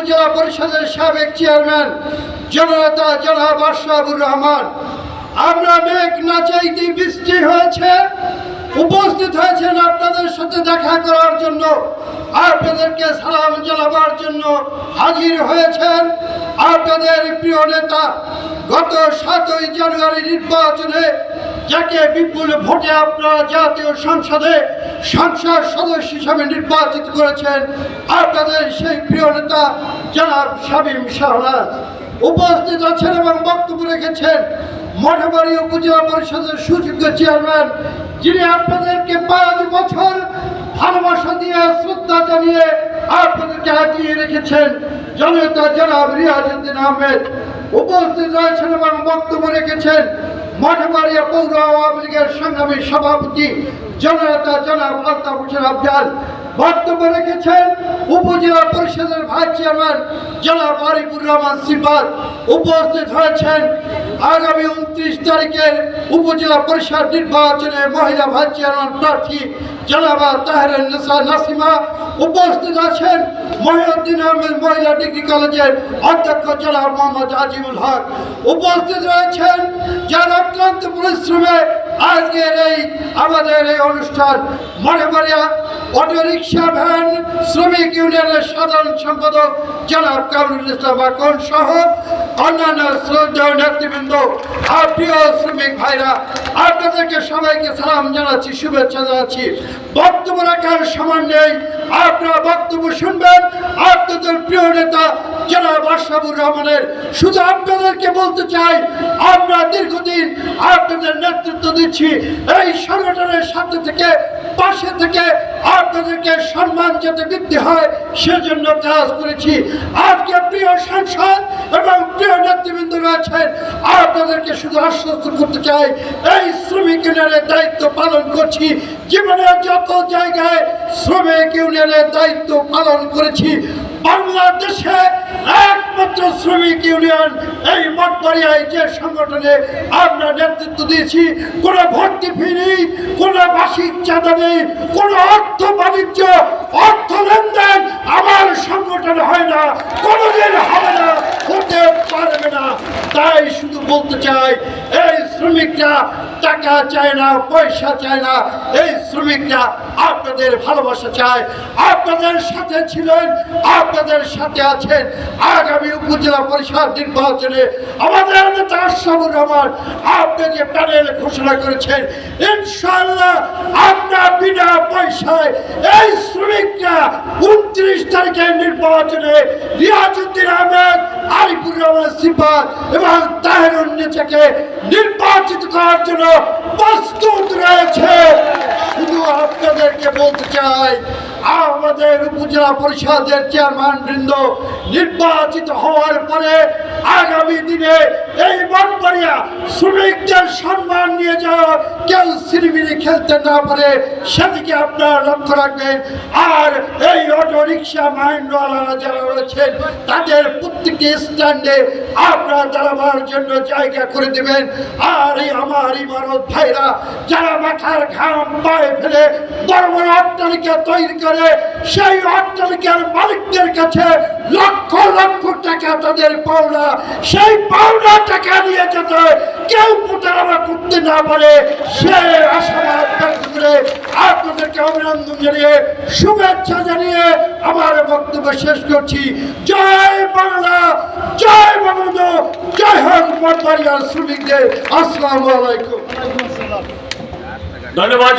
উপজেলা পরিষদের সাবেক চেয়ারম্যান জননেতা জনাব আশরাফুর রহমান। আমরা মেঘ না চাইতে বৃষ্টি হয়েছে, উপস্থিত হয়েছেন আপনাদের সাথে দেখা করার জন্য। আপনাদেরকে সালাম জানাবার জন্য হাজির হয়েছেন আপনাদের প্রিয় নেতা। গত সাতই জানুয়ারি নির্বাচনে যাকে বিপুল ভোটে আপনারা জাতীয় সংসদে সংসদ সদস্য হিসাবে নির্বাচিত করেছেন আপনাদের সেই প্রিয় নেতা জনাব শামীম শাহনাজ। উপস্থিত আছেন এবং বক্তব্য রেখেছেন মঠবাড়ি উপজেলা পরিষদের সুযোগ্য চেয়ারম্যান, যিনি আপনাদেরকে পাঁচ বছর ভালোবাসা দিয়ে শ্রদ্ধা জানিয়ে আপনাদেরকে আগিয়ে রেখেছেন জনতা জনাব রিয়াজুদ্দিন আহমেদ। উপস্থিত রয়েছেন এবং বক্তব্য রেখেছেন মঠবাড়িয়া পৌর আওয়ামী লীগের সংগ্রামী সভাপতি জননেতা জনাব আলতাফ হোসেন আফজাল বক্তব্য রেখেছেন উপজেলা পরিষদের ভাইস চেয়ারম্যান জনাব আরিফুর রহমান সিফাত উপস্থিত হয়েছেন। আগামী উনত্রিশ তারিখের উপজেলা পরিষদ নির্বাচনে মহিলা চেয়ারম্যান প্রার্থী জনাবা তাহের নেসা নাসিমা উপস্থিত আছেন। মহিউদ্দিন আহমেদ মহিলা ডিগ্রি কলেজের অধ্যক্ষ জনাব মোহাম্মদ আজিমুল হক উপস্থিত রয়েছেন। যার অক্লান্ত পরিশ্রমে আজকের এই আমাদের এই অনুষ্ঠান মনে মরিয়া অটোরিকশা ভ্যান শ্রমিক ইউনিয়নের সাধারণ সম্পাদক জনাব কামরুল ইসলাম আকন সহ অন্যান্য শ্রদ্ধেয় নেতৃবৃন্দ আর প্রিয় শ্রমিক ভাইরা আপনাদেরকে সবাইকে সালাম জানাচ্ছি, শুভেচ্ছা জানাচ্ছি। বক্তব্য রাখার সময় নেই, আপনারা বক্তব্য শুনবেন। আপনাদের প্রিয় নেতা, জনাব আশরাফুর রহমানের। শুধু আপনাদেরকে বলতে চাই, আমরা দীর্ঘদিন আপনাদের নেতৃত্ব দিচ্ছি। এই সংগঠনের সাথে থেকে, পাশে থেকে আপনাদেরকে সম্মান যাতে বৃদ্ধি হয়, সেজন্য কাজ করেছি। আজকে প্রিয় সাংসদ এবং প্রিয় নেতৃবৃন্দ রয়েছেন আপনাদেরকে শুধু আশ্বস্ত করতে চাই, এই শ্রমিক দায়িত্ব পালন করছি। জীবনের যত জায়গায় শ্রমিক ইউনিয়নের দায়িত্ব পালন করেছি, বাংলাদেশে একমাত্র শ্রমিক ইউনিয়ন এই মঠবাড়িয়ায় যে সংগঠনে আমরা নেতৃত্ব দিয়েছি, কোনো ভর্তি ফি নেই, কোনো মাসিক চাঁদা নেই, কোনো অর্থ বাণিজ্য, অর্থ লেনদেন আমার সংগঠন হয় না, কোনোদিন হবে না, হতে পারবে না। তাই শুধু বলতে চাই, এই শ্রমিকরা টাকা চায় না, পয়সা চায় না। এই শ্রমিকরা আপনাদের ভালোবাসা চায়। আপনাদের সাথে ছিলেন, আপনাদের সাথে আছেন। আগামী উপজেলা পরিষদ নির্বাচনে আমাদের নেতা আশরাফুর রহমান আপনি যে প্যানেল ঘোষণা করেছেন ইনশাল্লাহ আমরা বিনা পয়সায় এই শ্রমিকরা উনত্রিশ তারিখের নির্বাচনে রিয়াজুদ্দিন আহমেদ, আরিফুর রহমান সিফাত এবং তাহেরুন নেচাকে নির্বাচিত করার জন্য প্রস্তুত রয়েছে। শুধু আপনাদেরকে বলতে চাই, আমাদের উপজেলা পরিষদের চেয়ারম্যান বৃন্দ নির্বাচিত হওয়ার পরে আগামী দিনে এই বনপরিয়া শ্রমিকদের সম্মান নিয়ে যাওয়া সিরিমিরি খেলতে না পারে, সেদিকে আপনারা লক্ষ্য রাখবেন। আর এই অটো রিক্সা মাইন্ডওয়ালারা যারা রয়েছেন, তাদের প্রত্যেকটি স্ট্যান্ডে আপনারা দাঁড়াবার জন্য জায়গা করে দেবেন। আর এই আমার ইমারত ভাইরা, যারা মাথার ঘাম পায়ে ফেলে বড় বড় অট্টালিকা তৈরি করে, সেই অট্টালিকার মালিকদের কাছে লক্ষ লক্ষ পাওনা, সেই নিয়ে যাতে? কেউ প্রতারণা করতে না পারে। সে আপনাদেরকে অভিনন্দন জানিয়ে শুভেচ্ছা জানিয়ে আমার বক্তব্য শেষ করছি। জয় বাংলা, জয় বঙ্গবন্ধু, জয় হোক শ্রমিকদের। আসসালামু আলাইকুম। ধন্যবাদ।